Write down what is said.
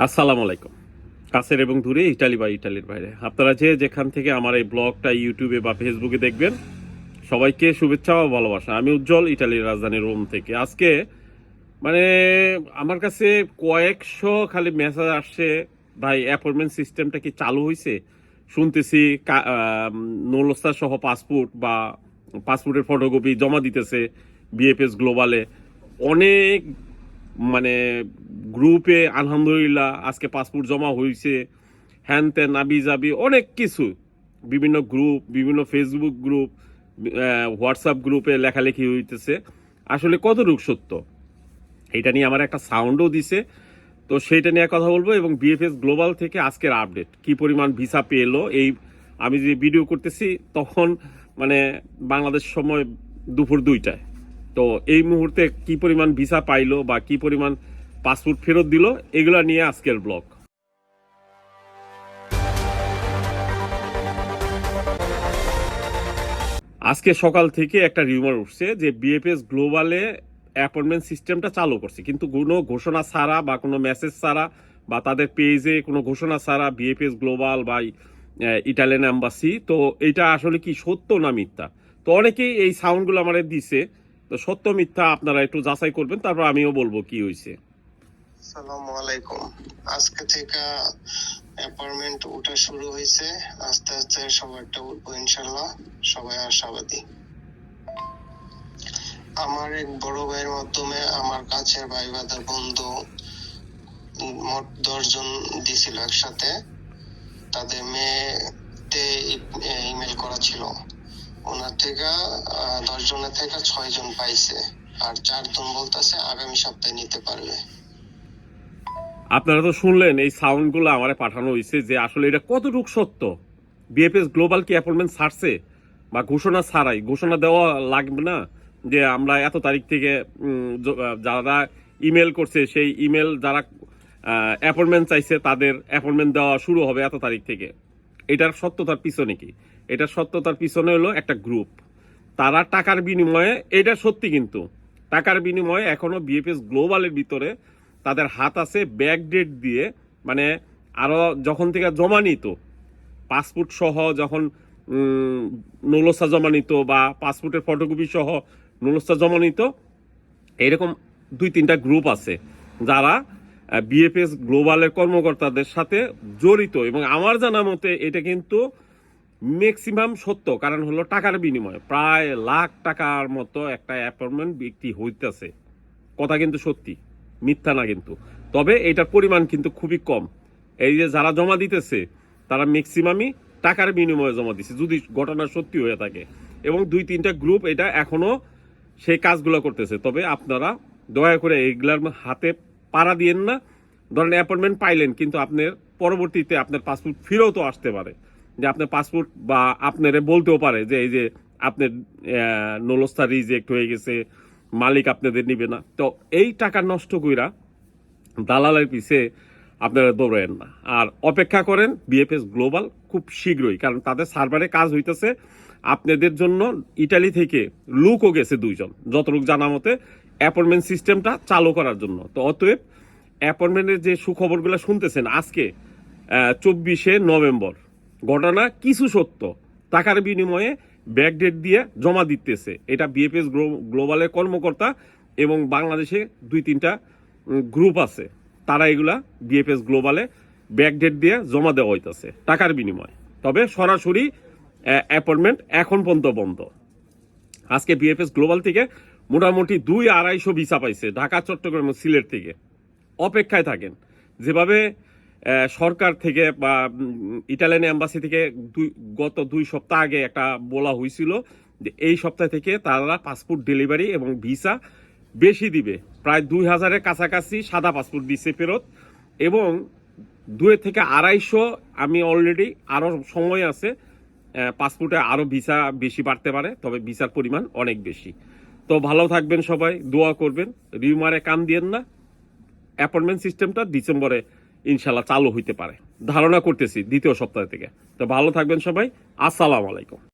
আসসালামু আলাইকুম। কাছের এবং দূরে ইটালি বা ইটালির বাইরে। আপনারা যে যেখান থেকে আমার এই ব্লগটা, ইউটিউবে বা ফেসবুকে দেখবেন, সবাইকে শুভেচ্ছা ও ভালোবাসা। আমি উজ্জ্বল ইটালির রাজধানী রোম থেকে। আজকে মানে আমার কাছে কয়েকশো খালি মেসেজ আসছে, ভাই অ্যাপয়েন্টমেন্ট সিস্টেমটা কি চালু হয়েছে শুনতেছি নলস্তা সহ পাসপোর্ট বা পাসপোর্টের ফটোকপি জমা দিতেছে বিএফএস গ্লোবালে অনেক মানে গ্রুপে আলহামদুলিল্লাহ আজকে পাসপোর্ট জমা হয়েছে হ্যান ত্যান আবি যাবি অনেক কিছু। বিভিন্ন গ্রুপ, বিভিন্ন ফেসবুক গ্রুপ হোয়াটসঅ্যাপ গ্রুপে লেখালেখি হইতেছে। আসলে কতটুক সত্য? এটা নিয়ে আমার একটা সাউন্ডও দিছে। তো সেইটা নিয়ে কথা বলব এবং বিএফএস গ্লোবাল থেকে আজকের আপডেট কি পরিমাণ ভিসা পেল, এই আমি যে ভিডিও করতেছি, তখন মানে বাংলাদেশ সময় দুপুর দুইটায়। তো এই মুহূর্তে কি পরিমাণ ভিসা পাইলো বা কি পরিমাণ পাসপোর্ট ফেরত দিল, এগুলো নিয়ে আজকের ব্লগ আজকে সকাল থেকে একটা রিউমার উঠছে যে বিএফএস গ্লোবালে অ্যাপয়েন্টমেন্ট সিস্টেমটা চালু করছে। কিন্তু কোনো ঘোষণা ছাড়া বা কোনো মেসেজ ছাড়া বা তাদের পেজে কোনো ঘোষণা ছাড়া বিএফএস গ্লোবাল বা ইটালিয়ান অ্যাম্বাসি তো এটা আসলে কি সত্য না মিথ্যা? তো অনেকেই এই সাউন্ডগুলো আমাদের দিছে। তো সত্য মিথ্যা আপনারা একটু যাচাই করবেন, তারপর আমিও বলব কি হয়েছে আজকে থেকে অ্যাপার্টমেন্ট শুরু হয়েছে আস্তে আস্তে সবারটা উঠবো ইনশাল্লাহ সবাই আশাবাদী। আমার এক বড় ভাইয়ের মাধ্যমে আমার কাছের ভাই বাদার বন্ধু মোট দশজন দিছিল একসাথে। তাদের ছিল ওনার থেকে দশ জনের থেকে ছয় জন পাইছে। আর চারজন বলতেছে আগামী সপ্তাহে নিতে পারবে। আপনারা তো শুনলেন, এই সাউন্ডগুলো আমারে পাঠানো হয়েছে যে আসলে এটা কতটুকু সত্য? বিএফএস গ্লোবাল কি অ্যাপয়েন্টমেন্ট ছাড়ছে? বা ঘোষণা ছাড়াই? ঘোষণা দেওয়া লাগবে না যে আমরা এত তারিখ থেকে যারা ইমেল করছে, সেই ইমেল যারা অ্যাপয়েন্টমেন্ট চাইছে, তাদের অ্যাপয়েন্টমেন্ট দেওয়া শুরু হবে এত তারিখ থেকে। এটার সত্যতার পিছনে কি? এটার সত্যতার পিছনে হলো একটা গ্রুপ তারা টাকার বিনিময়ে এটা সত্যি কিন্তু, টাকার বিনিময়ে এখনও বিএফএস গ্লোবালের ভিতরে তাদের হাত আছে ব্যাক ডেট দিয়ে মানে আরও যখন থেকে জমা নিত পাসপোর্ট সহ যখন নৌলসা জমা নিত বা পাসপোর্টের ফটোকপি সহ নৌলসা জমা নিত এরকম দুই তিনটা গ্রুপ আছে যারা বিএফএস গ্লোবালের কর্মকর্তাদের সাথে জড়িত। এবং আমার জানা মতে এটা কিন্তু ম্যাক্সিমাম সত্য, কারণ হলো টাকার বিনিময়ে। প্রায় লাখ টাকার মতো একটা অ্যাপয়েন্টমেন্ট বিক্রি হইতেছে। কথা কিন্তু সত্যি, মিথ্যা না কিন্তু। তবে এটার পরিমাণ কিন্তু খুবই কম। এই যে যারা জমা দিতেছে, তারা ম্যাক্সিমামই টাকার বিনিময়ে জমা দিচ্ছে যদি ঘটনা সত্যি হয়ে থাকে। এবং দুই তিনটা গ্রুপ এটা এখনও সেই কাজগুলো করতেছে। তবে আপনারা দয়া করে এইগুলার হাতে পাড়া দিয়েন না। ধরেন অ্যাপয়েন্টমেন্ট পাইলেন, কিন্তু আপনার পরবর্তীতে আপনার পাসপোর্ট ফিরেও তো আসতে পারে। যে আপনার পাসপোর্ট বা আপনারে বলতেও পারে যে এই যে আপনার নলস্তা রিজেক্ট হয়ে গেছে, মালিক আপনাদের নিবে না। তো এই টাকা নষ্ট কইরা দালালের পিছে আপনারা দৌড়েন না। আর অপেক্ষা করেন বিএফএস গ্লোবাল খুব শীঘ্রই, কারণ তাদের সার্ভারে কাজ হইতেছে। আপনাদের জন্য ইটালি থেকে লুকও গেছে দুইজন, যতটুকু জানা মতে অ্যাপয়েন্টমেন্ট সিস্টেমটা চালু করার জন্য। তো অতএব অ্যাপয়েন্টমেন্টের যে সুখবরগুলো শুনতেছেন, আজকে চব্বিশে নভেম্বর ঘটনা কিছু সত্য। টাকার বিনিময়ে ব্যাকডেট দিয়ে জমা দিতেছে। এটা বিএফএস গ্লোবালের কর্মকর্তা এবং বাংলাদেশে দুই তিনটা গ্রুপ আছে। তারা এগুলা বিএফএস গ্লোবালে ব্যাকডেট দিয়ে জমা দেওয়া হইতেছে টাকার বিনিময়ে। তবে সরাসরি অ্যাপয়েন্টমেন্ট এখন পর্যন্ত বন্ধ। আজকে বিএফএস গ্লোবাল থেকে মোটামুটি দুই আড়াইশো ভিসা পাইছে ঢাকা, চট্টগ্রাম সিলেট থেকে। অপেক্ষায় থাকেন। যেভাবে সরকার থেকে বা ইটালিয়ান এম্বাসি থেকে দুই, গত দুই সপ্তাহ আগে একটা বলা হয়েছিল যে এই সপ্তাহ থেকে তারা পাসপোর্ট ডেলিভারি এবং ভিসা বেশি দিবে। প্রায় দুই হাজারের কাছাকাছি সাদা পাসপোর্ট দিচ্ছে ফেরত এবং দুই থেকে আড়াইশো, আমি অলরেডি আরও সময় আছে পাসপোর্টে আরও ভিসা বেশি বাড়তে পারে, তবে ভিসার পরিমাণ অনেক বেশি। তো ভালো থাকবেন সবাই, দোয়া করবেন। রিউমারে কান দিয়েন না। অ্যাপয়েন্টমেন্ট সিস্টেমটা ডিসেম্বরে ইনশাল্লাহ চালু হইতে পারে। ধারণা করতেছি দ্বিতীয় সপ্তাহ থেকে। তো ভালো থাকবেন সবাই। আসসালামু আলাইকুম।